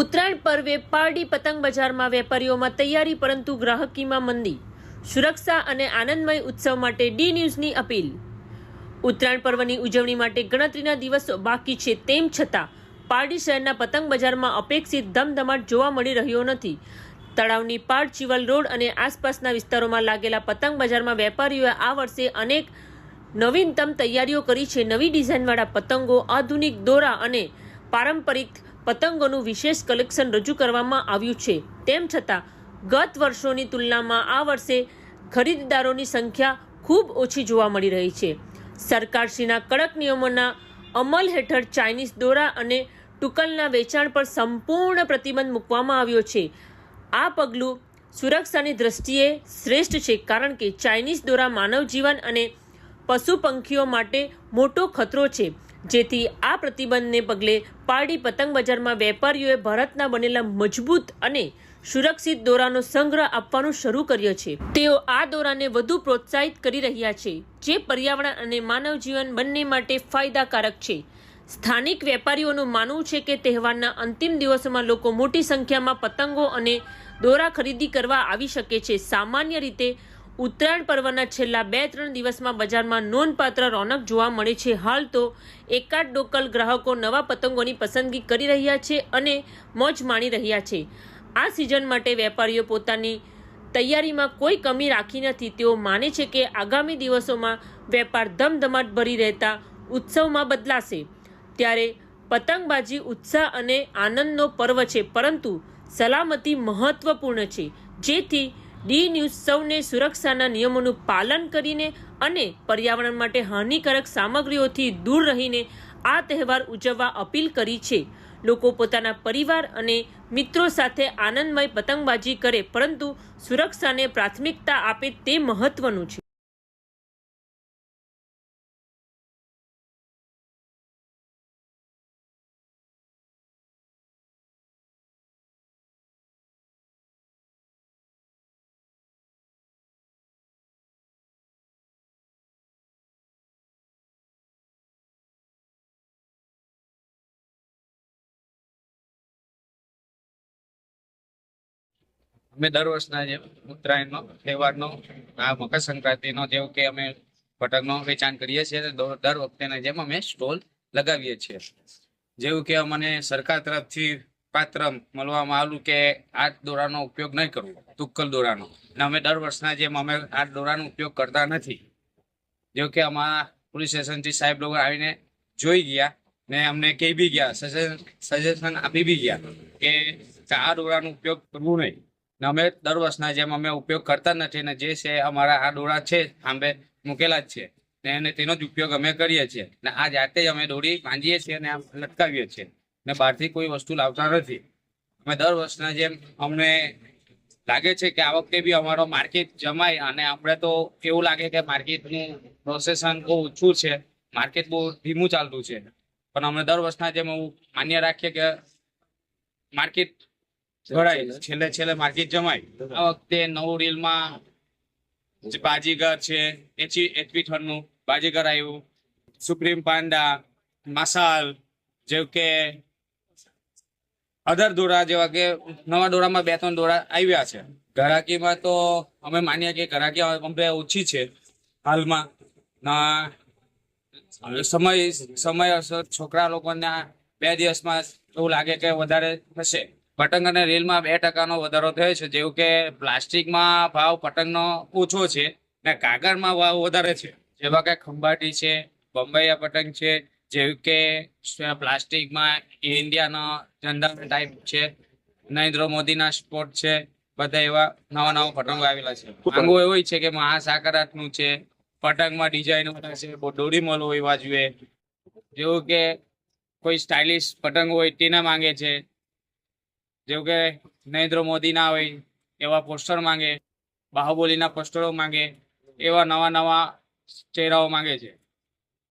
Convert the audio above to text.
પર્વે પારડી પતંગ બજારમાં વેપારીઓમાં તૈયારી પરંતુ ગ્રાહકીમાં મંદી. સુરક્ષા અને આનંદમય ઉત્સવ માટે ડી ન્યૂઝની અપીલ. ઉત્તરાયણ પર્વની ઉજવણી માટે ગણતરીના દિવસો બાકી છે તેમ છતાં પારડી શહેરના પતંગ બજારમાં અપેક્ષિત ધમધમાટ જોવા મળી રહ્યો નથી. તળાવની પાડ ચિવલ રોડ અને આસપાસના વિસ્તારોમાં લાગેલા પતંગ બજારમાં વેપારીઓએ આ વર્ષે અનેક નવીનતમ તૈયારીઓ કરી છે. નવી ડિઝાઇનવાળા પતંગો, આધુનિક દોરા અને પારંપરિક પતંગોનું વિશેષ કલેક્શન રજૂ કરવામાં આવ્યું છે. તેમ છતાં, ગત વર્ષોની તુલનામાં આ વર્ષે ખરીદદારોની સંખ્યા ખૂબ ઓછી જોવા મળી રહી છે. સરકારશ્રીના કડક નિયમોના અમલ હેઠળ ચાઇનીઝ દોરા અને ટુકલના વેચાણ પર સંપૂર્ણ પ્રતિબંધ મૂકવામાં આવ્યો છે. આ પગલું સુરક્ષાની દ્રષ્ટિએ શ્રેષ્ઠ છે કારણ કે ચાઇનીઝ દોરા માનવ જીવન અને પશુ પંખીઓ માટે મોટો ખતરો છે. જેથી આ પ્રતિબંધને પગલે પારડી પતંગ બજારમાં વેપારીઓએ ભારતના બનેલા મજબૂત અને સુરક્ષિત દોરાનો સંગ્રહ આપવાનું શરૂ કર્યો છે. તેઓ આ દોરાને વધુ પ્રોત્સાહિત કરી રહ્યા છે, જે પર્યાવરણ અને માનવ જીવન બંને માટે ફાયદાકારક છે. સ્થાનિક વેપારીઓનું માનવું છે કે તહેવારના અંતિમ દિવસોમાં લોકો મોટી સંખ્યામાં પતંગો અને દોરા ખરીદી કરવા આવી શકે છે. સામાન્ય રીતે ઉત્તરાયણ પર્વના છેલ્લા બે, ત્રણ દિવસમાં બજારમાં નોંધપાત્ર રોનક જોવા મળે છે. હાલ તો એકાદ ડોકલ ગ્રાહકો નવા પતંગોની પસંદગી કરી રહ્યા છે અને મોજ માણી રહ્યા છે. આ સિઝન માટે વેપારીઓ પોતાની તૈયારીમાં કોઈ કમી રાખી નથી. તેઓ માને છે કે આગામી દિવસોમાં વેપાર ધમધમાટ ભરી રહેતા ઉત્સવમાં બદલાશે. ત્યારે પતંગબાજી, ઉત્સાહ અને આનંદનો પર્વ છે, પરંતુ સલામતી મહત્વપૂર્ણ છે. જેથી ડી ન્યૂઝ સૌને સુરક્ષાના નિયમોનું પાલન કરીને અને પર્યાવરણ માટે હાનિકારક સામગ્રીઓથી દૂર રહીને આ તહેવાર ઉજવવા અપીલ કરી છે. લોકો પોતાના પરિવાર અને મિત્રો સાથે આનંદમય પતંગબાજી કરે, પરંતુ સુરક્ષાને પ્રાથમિકતા આપે તે મહત્વનું છે. અમે દર વર્ષના જેમ ઉત્તરાયણનો તહેવારનો, આ મકર સંક્રાંતિનો જેવું કે અમે પતંગનો વેચાણ કરીએ છીએ દર વખતેના જેમ અમે સ્ટોલ લગાવીએ છીએ. જેવું કે અમને સરકાર તરફથી પાત્ર મળવામાં આવેલું કે આ દોરાનો ઉપયોગ નહીં કરવો, તુક્કલ દોરાનો. અને અમે દર વર્ષના જેમ અમે આ દોરાનો ઉપયોગ કરતા નથી. જેવું કે અમારા પોલીસ સ્ટેશનથી સાહેબ લોકો આવીને જોઈ ગયા ને અમને કહી બી ગયા સજેશન આપી બી ગયા કે આ દોરાનો ઉપયોગ કરવો નહીં. ને અમે દર વર્ષના જેમ અમે ઉપયોગ કરતા નથી ને જે છે અમારા આ દોરા છે, આંબે મૂકેલા જ છે. ને એને તેનો જ ઉપયોગ અમે કરીએ છીએ. ને આ જાતે જ અમે દોરી બાંધીએ છીએ અને આમ લટકાવીએ છીએ. ને બહારથી કોઈ વસ્તુ લાવતા નથી. અમે દર વર્ષના જેમ અમને લાગે છે કે આ વખતે બી અમારો માર્કેટ જમાય અને આપણે તો એવું લાગે કે માર્કેટનું પ્રોસેસન બહુ ઓછું છે. માર્કેટ બહુ ધીમું ચાલતું છે. પણ અમે દર વર્ષના જેમ એવું માન્ય રાખીએ કે માર્કેટ ભરાય છેલ્લે છેલ્લે માર્કેટ જમાય આ વખતે નવું રીલમાં બાજીગર છે એચી એચપી નું બાજીગર આવ્યું. સુપ્રીમ પાંડા મસાલ જેવું કે અધર દોરા જેવા કે નવા દોરામાં બે ત્રણ દોરા આવ્યા છે. ઘરાકીમાં તો અમે માનીએ કે ઘરાકી અમે ઓછી છે હાલમાં. ના સમય સમય અસર છોકરા લોકોને બે દિવસમાં એવું લાગે કે વધારે થશે. પતંગ અને રેલમાં બે ટકાનો વધારો થયો છે. જેવું કે પ્લાસ્ટિકમાં ભાવ પતંગનો ઓછો છે ને કાગળમાં ભાવ વધારે છે. જેવા કે ખંભાટી છે બંબૈયા પતંગ છે, જેવું કે પ્લાસ્ટિકમાં ઇન્ડિયાનો ઝંડા ટાઈપ છે, નરેન્દ્ર મોદીના સ્પોટ છે, બધા એવા નવા નવા પતંગો આવેલા છે. પતંગો એવો છે કે મહાસાકરાતનું છે, પતંગમાં ડિઝાઇન છે, બહુ હોય બાજુએ. જેવું કે કોઈ સ્ટાઇલિશ પતંગ હોય તેના માંગે છે. જેવું કે નરેન્દ્ર મોદી ના હોય, એવા પોસ્ટર માંગે, બાહુબલીના પોસ્ટરો માંગે, એવા નવા નવા ચહેરાઓ માંગે છે.